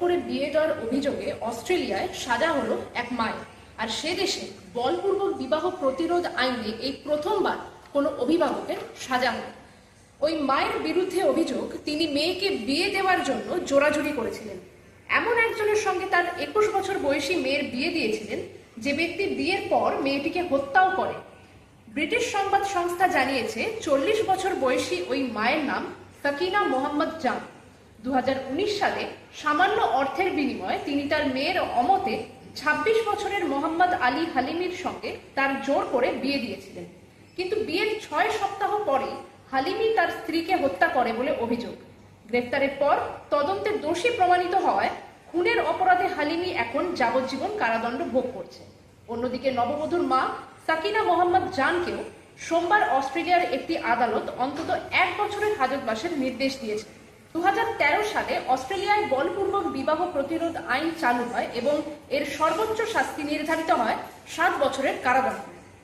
করে বিয়ে দেওয়ার অভিযোগে অস্ট্রেলিয়ায় সাজা হলো এক মায়ের। আর সে দেশে বলপূর্বক বিবাহ প্রতিরোধ আইনে এই প্রথমবার কোনো অভিভাবকের সাজা হলো। ওই মায়ের বিরুদ্ধে অভিযোগ, তিনি মেয়েকে বিয়ে দেওয়ার জন্য জোরাজুরি করেছিলেন। এমন একজনের সঙ্গে তার একুশ বছর বয়সী মেয়ের বিয়ে দিয়েছিলেন, যে ব্যক্তি বিয়ের পর মেয়েটিকে হত্যাও করে। ব্রিটিশ সংবাদ সংস্থা জানিয়েছে, চল্লিশ বছর বয়সী ওই মায়ের নাম সাকিনা মোহাম্মদ জান। দু হাজার উনিশ সালে সামান্য অর্থের বিনিময়ে তিনি তার মেয়ের অমতে ২৬ বছরের মোহাম্মদ আলী হালিমির সঙ্গে তার জোর করে বিয়ে দিয়েছিলেন। কিন্তু বিয়ের ছয় সপ্তাহ পরেই হালিমি তার স্ত্রীকে হত্যা করে বলে অভিযোগ। গ্রেফতারের পর তদন্তে দোষী প্রমাণিত হওয়ায় খুনের অপরাধে হালিমি এখন যাবজ্জীবন কারাদণ্ড ভোগ করছে। অন্যদিকে নববধূর মা সাকিনা মোহাম্মদ জানকেও সোমবার অস্ট্রেলিয়ার একটি আদালত অন্তত এক বছরের হাজতবাসের নির্দেশ দিয়েছে দু হাজার তেরো সালে অস্ট্রেলিয়ায় বলপূর্বক বিবাহ প্রতিরোধ আইন চালু হয় এবং এর সর্বোচ্চ শাস্তি নির্ধারিত হয় সাত বছরের কারাদণ্ড।